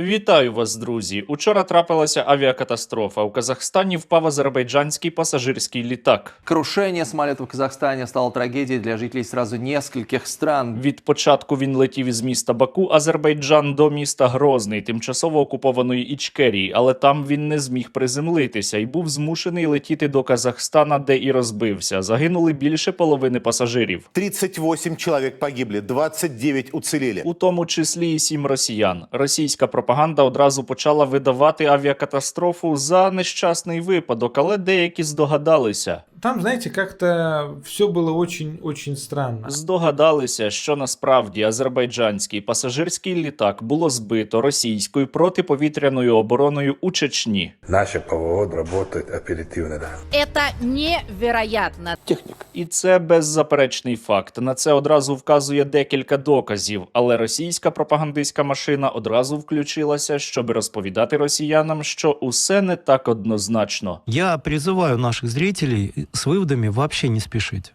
Вітаю вас, друзі! Учора трапилася авіакатастрофа. У Казахстані впав азербайджанський пасажирський літак. Крушение самолета в Казахстане стало трагедией для жителей сразу нескольких стран. Від початку він летів із міста Баку, Азербайджан до міста Грозний, тимчасово окупованої Ічкерії, але там він не зміг приземлитися і був змушений летіти до Казахстана, де і розбився. Загинули більше половини пасажирів. 38 человек погибли, 29 уцелели. у тому числі і сім росіян. Російська пропаганда одразу почала видавати авіакатастрофу за нещасний випадок, але деякі здогадалися Там, знаете, как-то все было очень-очень странно. Здогадалися, що насправді азербайджанський пасажирський літак було збито російською протиповітряною обороною у Чечні. Наше ПВО работает оперативно, да. Это невероятно. І це беззаперечний факт. На це одразу вказує декілька доказів. Але російська пропагандистська машина одразу включилася, щоб розповідати росіянам, що усе не так однозначно. Я призываю наших зрителей с выводами вообще не спешить.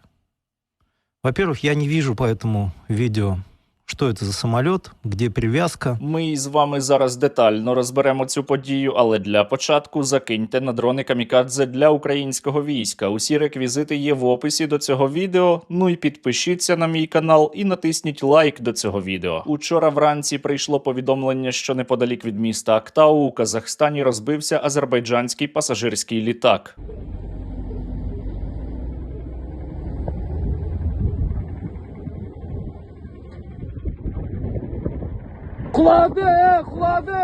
Во-первых, я не вижу по этому видео, что это за самолет, где привязка. Ми із вами зараз детально розберемо цю подію, але для початку закиньте на дрони камікадзе для українського війська. Усі реквізити є в описі до цього відео. Ну і підпишіться на мій канал і натисніть лайк до цього відео. Учора вранці прийшло повідомлення, що неподалік від міста Актау у Казахстані розбився азербайджанський пасажирський літак. Құлады, құлады!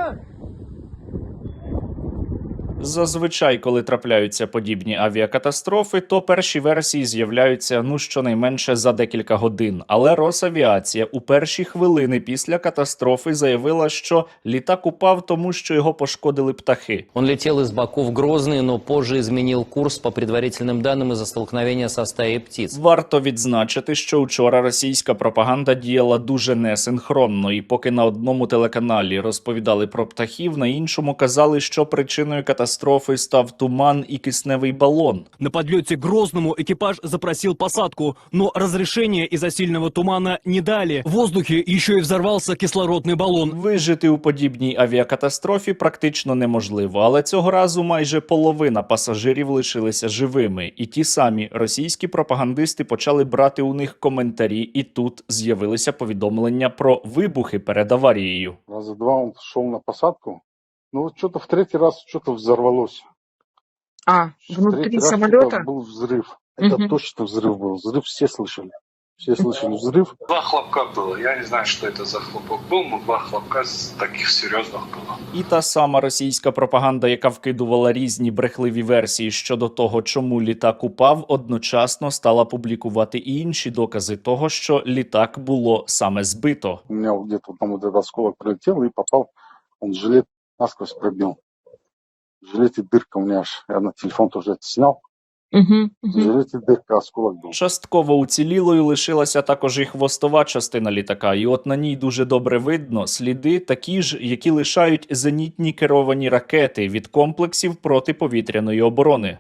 Зазвичай, коли трапляються подібні авіакатастрофи, то перші версії з'являються ну щонайменше за декілька годин. Але Росавіація у перші хвилини після катастрофи заявила, що літак упав, тому що його пошкодили птахи. Он летел из Баку в Грозный, но позже изменил курс по предварительным данным из-за столкновения со стаей птиц. Варто відзначити, що вчора російська пропаганда діяла дуже несинхронно, і поки на одному телеканалі розповідали про птахів, на іншому казали, що причиною катастрофи став туман і кисневий балон. На подлете к Грозному экипаж запросил посадку, но разрешения из-за сильного тумана не дали. В воздухе еще и взорвался кислородный баллон. Вижити у подібній авіакатастрофі практично неможливо, але цього разу майже половина пасажирів лишилися живими, і ті самі російські пропагандисти почали брати у них коментарі, і тут з'явилися повідомлення про вибухи перед аварією. Раза два он шел на посадку. Ну вот что-то в третий раз что-то взорвалось. А, В внутри третий раз самолета? что-то был взрыв. Это Мгм. точно взрыв был. Взрыв все слышали. Все слышали взрыв. Два хлопка было. Я не знаю, что это за хлопок был, но два хлопка с таких серьезных было. І та сама російська пропаганда, яка вкидувала різні брехливі версії щодо того, чому літак упав, одночасно стала публікувати і інші докази того, що літак було саме збито. У меня вот где-то там вот этот осколок прилетел и попал. Он жилет насквозь пробил. В жилете дырка у меня аж. Я на телефон тоже это снял. Угу, В жилете дырка, осколок был. Частково уцілілою лишилася також і хвостова частина літака, і от на ній дуже добре видно сліди, такі ж, які лишають зенітні керовані ракети від комплексів протиповітряної оборони.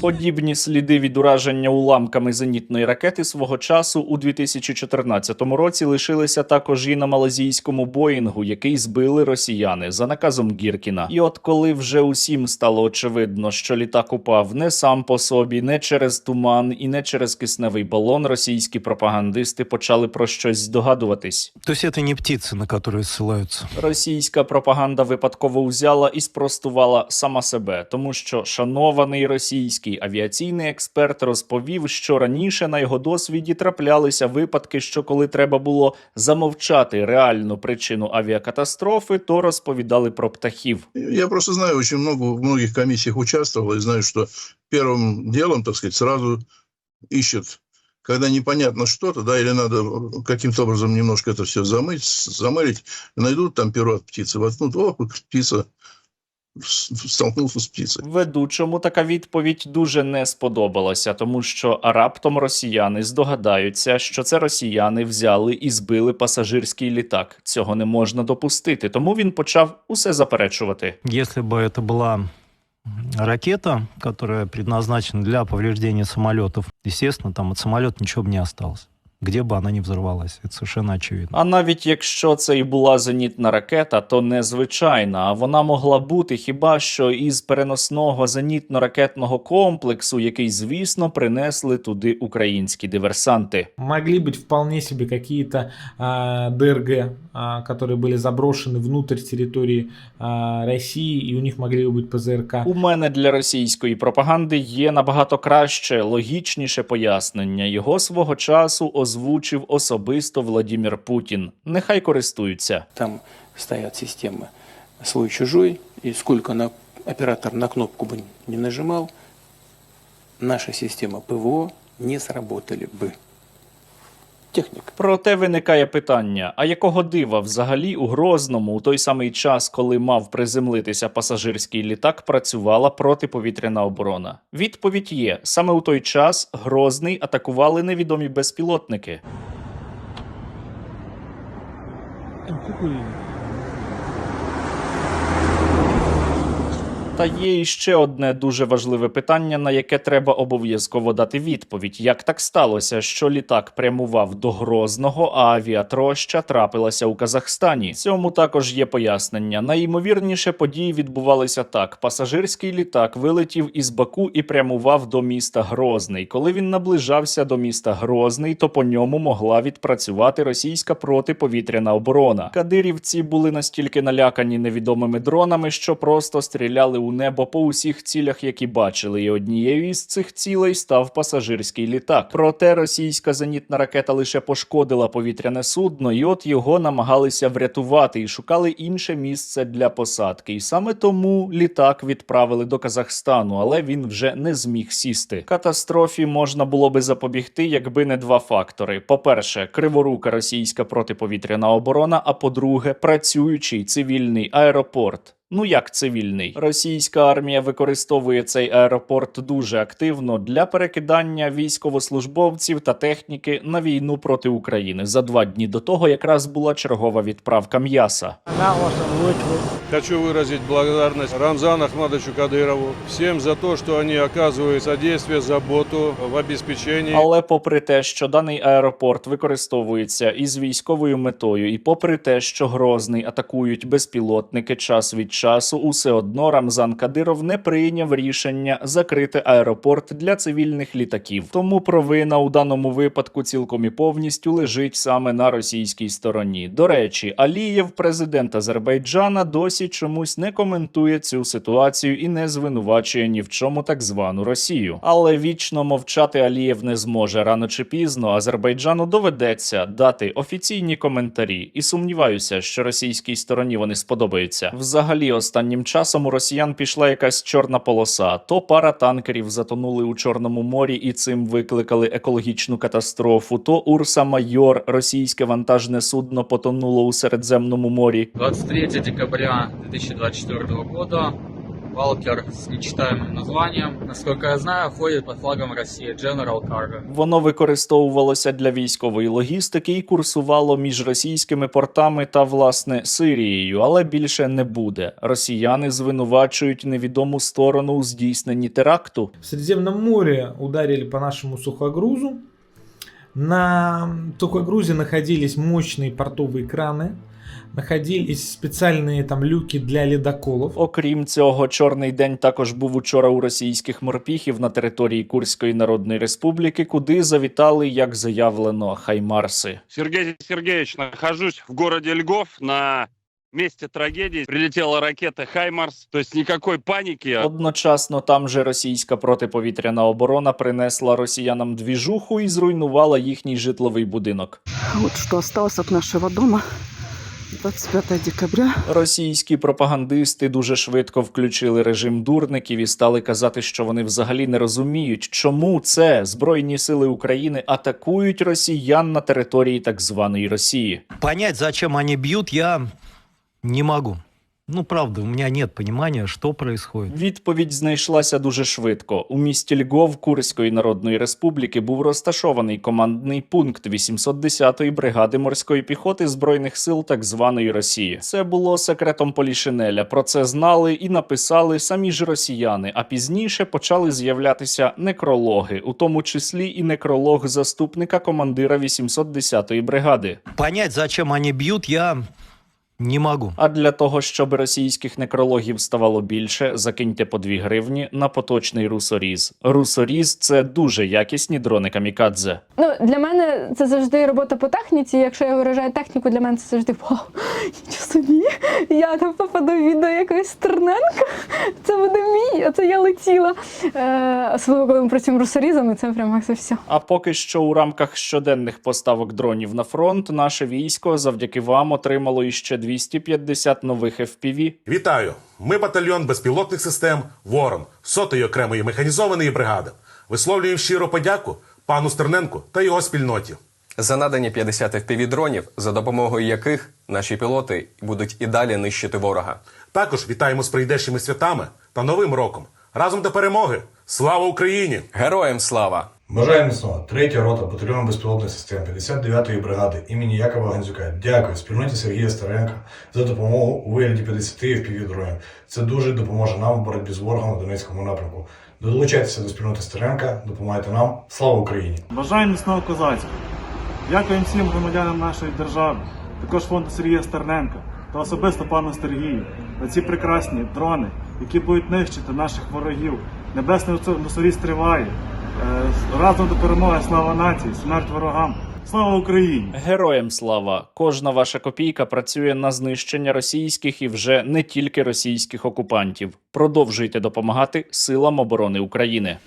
Подібні сліди від ураження уламками зенітної ракети свого часу у 2014 році лишилися також і на малазійському Боїнгу, який збили росіяни за наказом Гіркіна. І от коли вже усім стало очевидно, що літак упав не сам по собі, не через туман і не через кисневий балон, російські пропагандисти почали про щось здогадуватись. То есть это не птицы, на которые ссылаются. Російська пропаганда випадково узяла і спростувала сама себе, тому що шанований російський авіаційний експерт розповів, що раніше на його досвіді траплялися випадки, що коли треба було замовчати реальну причину авіакатастрофи, то розповідали про птахів. Я просто знаю, очень много в многих комиссиях участвовал и знаю, что первым делом, так сказать, сразу ищут, когда непонятно что-то, да, или надо каким-то образом немножко это все замыть, замылить, найдут там перо от птицы, воткнут, о, птица с- столкнулся с птицей. Ведучому така відповідь дуже не сподобалася, тому що раптом росіяни здогадаються, що це росіяни взяли і збили пасажирський літак. Цього не можна допустити, тому він почав усе заперечувати. Если бы это была ракета, которая предназначена для повреждения самолетов, естественно, там от самолета ничего бы не осталось. Где бы она ни взорвалась. Это совершенно очевидно. А навіть якщо це і була зенітна ракета, то незвичайна, а вона могла бути хіба що із переносного зенітно-ракетного комплексу, який, звісно, принесли туди українські диверсанти. Могли быть вполне себе какие-то а, ДРГ, а, которые были заброшены внутрь территории а, России, и у них могли быть ПЗРК. У мене для російської пропаганди є набагато краще, логічніше пояснення. Його свого часу озвучив особисто Владімір Путін. Нехай користуються. Там стоят системы свой-чужой, и сколько на, оператор на кнопку бы не нажимал, наша система ПВО не сработали бы. Техника. Проте виникає питання: а якого дива взагалі у Грозному у той самий час, коли мав приземлитися пасажирський літак, працювала протиповітряна оборона? Відповідь є: саме у той час Грозний атакували невідомі безпілотники. Та є іще одне дуже важливе питання, на яке треба обов'язково дати відповідь. Як так сталося, що літак прямував до Грозного, а авіатроща трапилася у Казахстані? Цьому також є пояснення. Найімовірніше події відбувалися так: пасажирський літак вилетів із Баку і прямував до міста Грозний. Коли він наближався до міста Грозний, то по ньому могла відпрацювати російська протиповітряна оборона. Кадирівці були настільки налякані невідомими дронами, що просто стріляли у небо по усіх цілях, які бачили, і однією із цих цілей став пасажирський літак. Проте російська зенітна ракета лише пошкодила повітряне судно, і от його намагалися врятувати і шукали інше місце для посадки. І саме тому літак відправили до Казахстану, але він вже не зміг сісти. Катастрофі можна було би запобігти, якби не два фактори: по-перше, криворука російська протиповітряна оборона. А по-друге, працюючий цивільний аеропорт. Ну як цивільний, російська армія використовує цей аеропорт дуже активно для перекидання військовослужбовців та техніки на війну проти України. За два дні до того якраз була чергова відправка м'яса. Хочу выразить благодарность Рамзану Ахмадовичу Кадырову, всем за то, что они оказывают содействие, заботу в обеспечении. Але попри те, що даний аеропорт використовується із військовою метою, і попри те, що Грозний атакують безпілотники час від часу, усе одно Рамзан Кадиров не прийняв рішення закрити аеропорт для цивільних літаків. Тому провина у даному випадку цілком і повністю лежить саме на російській стороні. До речі, Алієв, президент Азербайджана, досі чомусь не коментує цю ситуацію і не звинувачує ні в чому так звану Росію. Але вічно мовчати Алієв не зможе рано чи пізно. Азербайджану доведеться дати офіційні коментарі, і сумніваюся, що російській стороні вони сподобаються. Взагалі, останнім часом у росіян пішла якась чорна полоса. То пара танкерів затонули у Чорному морі і цим викликали екологічну катастрофу. То Урса Майор, російське вантажне судно, потонуло у Середземному морі. 23 декабря 2024 года Валкер с нечитаемым названием, насколько я знаю, ходит под флагом России General Cargo. Воно використовувалося для військової логістики і курсувало між російськими портами та власне Сирією, але більше не буде. Росіяни звинувачують невідому сторону у здійсненні теракту. В Средиземном море ударили по нашему сухогрузу. На сухогрузе находились мощные портовые краны, находились специальные там люки для ледоколов. Окрім цього, чорний день також був учора у російських морпіхів на території Курської Народної Республіки, куди завітали, як заявлено, хаймарси. Сергей Сергеевич, нахожусь в городе Льгов на месте трагедии. Прилетела ракета «Хаймарс», то есть никакой паники. Одночасно там же російська протиповітряна оборона принесла росіянам двіжуху і зруйнувала їхній житловий будинок. Вот что осталось от нашего дома. 25 декабря. Російські пропагандисти дуже швидко включили режим дурників і стали казати, що вони взагалі не розуміють, чому це збройні сили України атакують росіян на території так званої Росії. Понять, зачем вони б'ють, я не могу. Ну, правда, у меня нет понимания, что происходит. Відповідь знайшлася дуже швидко. У місті Львов Курської Народної Республіки був розташований командний пункт 810-ї бригади морської піхоти збройних сил так званої Росії. Це було секретом Полішинеля. Про це знали і написали самі ж росіяни. А пізніше почали з'являтися некрологи, у тому числі і некролог заступника командира 810-ї бригади. Понять, зачем они бьют, я не могу. А для того, щоб російських некрологів ставало більше, закиньте по 2 гривні на поточний русоріз. Русоріз це дуже якісні дрони камікадзе. Ну, для мене це завжди робота по техніці. Якщо я виражаю техніку, для мене це завжди вау, нічого собі. Я там попаду в відео якогось Стерненка. Це буде мій, а це я летіла. Е, особливо, коли ми працюємо русорізами, це прямо це все. А поки що у рамках щоденних поставок дронів на фронт наше військо завдяки вам отримало іще 250 нових FPV. Вітаю! Ми батальйон безпілотних систем Ворон сотої окремої механізованої бригади. Висловлюємо щиро подяку пану Стерненку та його спільноті. За надані 50 FPV-дронів, за допомогою яких наші пілоти будуть і далі нищити ворога. Також вітаємо з прийдешніми святами та Новим роком. Разом до перемоги! Слава Україні! Героям слава! Бажаю міцного. Третя рота батальйону безпілотних систем 59-ї бригади імені Якова Гандзюка. Дякую спільноті Сергія Старенка за допомогу у вигляді 50 fpv. Це дуже допоможе нам в боротьбі з ворогом на Донецькому напрямку. Долучайтеся до спільноти Старенка, допомагайте нам. Слава Україні! Бажаю міцного козацького. Дякую всім громадянам нашої держави, також фонду Сергія Стерненка та особисто пану Сергію за ці прекрасні дрони, які будуть нищити наших ворогів. Небесний носоріс триває. Е, Разом до перемоги, слава нації, смерть ворогам. Слава Україні! Героям слава! Кожна ваша копійка працює на знищення російських і вже не тільки російських окупантів. Продовжуйте допомагати силам оборони України.